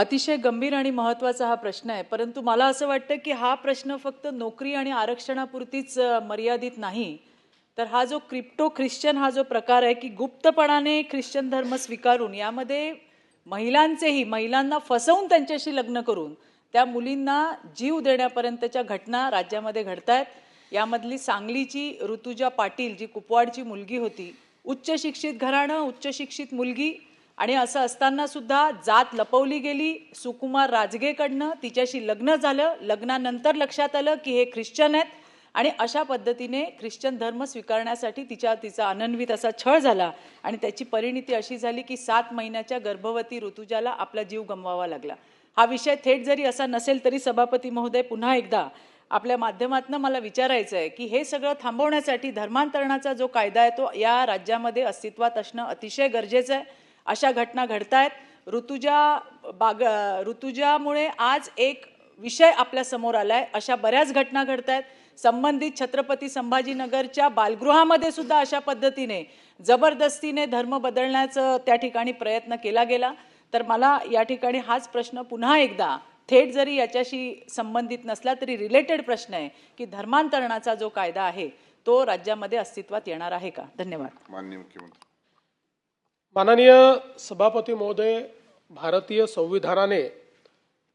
अतिशय गंभीर आणि महत्त्वाचा हा प्रश्न आहे. परंतु मला असं वाटतं की हा प्रश्न फक्त नोकरी आणि आरक्षणापुरतीच मर्यादित नाही. तर हा जो क्रिप्टो ख्रिश्चन हा जो प्रकार आहे की गुप्तपणाने ख्रिश्चन धर्म स्वीकारून यामध्ये महिलांचेही महिलांना फसवून त्यांच्याशी लग्न करून त्या मुलींना जीव देण्यापर्यंतच्या घटना राज्यामध्ये घडत आहेत यामधली सांगलीची ऋतुजा पाटील जी कुपवाडची मुलगी होती उच्च शिक्षित घराणं उच्च शिक्षित मुलगी आणि असं असताना सुद्धा जात लपवली गेली. सुकुमार राजगेकडनं तिच्याशी लग्न झालं. लग्नानंतर लक्षात आलं की हे ख्रिश्चन आहेत आणि अशा पद्धतीने ख्रिश्चन धर्म स्वीकारण्यासाठी तिच्या तिचा अनन्वित असा छळ झाला आणि त्याची परिणिती अशी झाली की सात महिन्याच्या गर्भवती ऋतुजाला आपला जीव गमवावा लागला. हा विषय थेट जरी असा नसेल तरी सभापती महोदय पुन्हा एकदा आपल्या माध्यमातून मला विचारायचं आहे की हे सगळं थांबवण्यासाठी धर्मांतरणाचा जो कायदा आहे तो या राज्यामध्ये अस्तित्वात असणं अतिशय गरजेचं आहे. अशा घटना घडतायत. ऋतुजा बाग ऋतुजामुळे आज एक विषय आपल्यासमोर आलाय. अशा बऱ्याच घटना घडत आहेत संबंधित छत्रपती संभाजीनगरच्या बालगृहामध्ये सुद्धा अशा पद्धतीने जबरदस्तीने धर्म बदलण्याचं त्या ठिकाणी प्रयत्न केला गेला. तर मला या ठिकाणी हाच प्रश्न पुन्हा एकदा थेट जरी याच्याशी संबंधित नसला तरी रिलेटेड प्रश्न आहे की धर्मांतरणाचा जो कायदा आहे तो राज्यामध्ये अस्तित्वात येणार आहे का? धन्यवाद. माननीय मुख्यमंत्री. माननीय सभापती महोदय भारतीय संविधानाने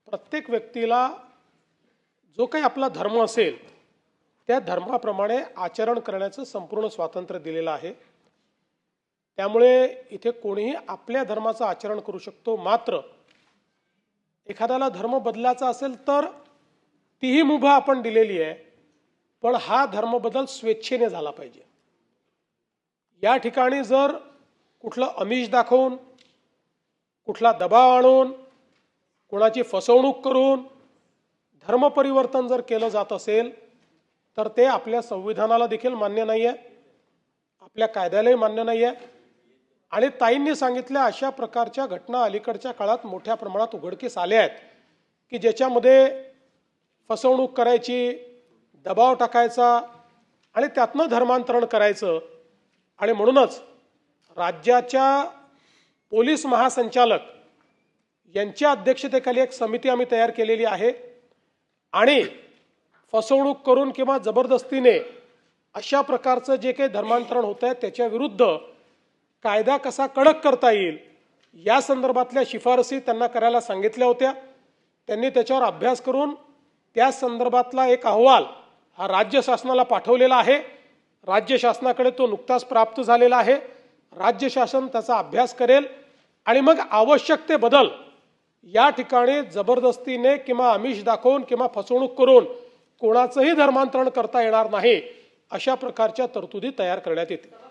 प्रत्येक व्यक्तीला जो काही आपला धर्म असेल त्या धर्माप्रमाणे आचरण करण्याचं संपूर्ण स्वातंत्र्य दिलेलं आहे. त्यामुळे इथे कोणीही आपल्या धर्माचं आचरण करू शकतो मात्र एखाद्याला धर्म बदलायचा असेल तर तीही मुभा आपण दिलेली आहे पण हा धर्म बदल स्वेच्छेने झाला पाहिजे. या ठिकाणी जर कुठलं अमिष दाखवून कुठला दबाव आणून कोणाची फसवणूक करून धर्मपरिवर्तन जर केलं जात असेल तर ते आपल्या संविधानाला देखील मान्य नाही आहे आपल्या कायद्यालाही मान्य नाही आहे आणि ताईंनी सांगितल्या अशा प्रकारच्या घटना अलीकडच्या काळात मोठ्या प्रमाणात उघडकीस आल्या आहेत की ज्याच्यामध्ये फसवणूक करायची दबाव टाकायचा आणि त्यातनं धर्मांतरण करायचं. आणि म्हणूनच राज्याच्या पोलीस महासंचालक यांच्या अध्यक्षतेखाली एक समिती आम्ही तयार केलेली आहे. आणि फसवणूक करून किंवा जबरदस्तीने अशा प्रकारचं जे काही धर्मांतरण होत आहे त्याच्याविरुद्ध कायदा कसा कडक करता येईल या संदर्भातल्या शिफारसी त्यांना करायला सांगितल्या होत्या. त्यांनी त्याच्यावर अभ्यास करून त्या संदर्भातला एक अहवाल हा राज्य शासनाला पाठवलेला आहे. राज्य शासनाकडे तो नुकताच प्राप्त झालेला आहे. राज्य शासन त्याचा अभ्यास करेल आणि मग आवश्यक ते बदल या ठिकाणी जबरदस्तीने किंवा आमिष दाखवून किंवा फसवणूक करून कोणाचंही धर्मांतरण करता येणार नाही अशा प्रकारच्या तरतुदी तयार करण्यात येतील.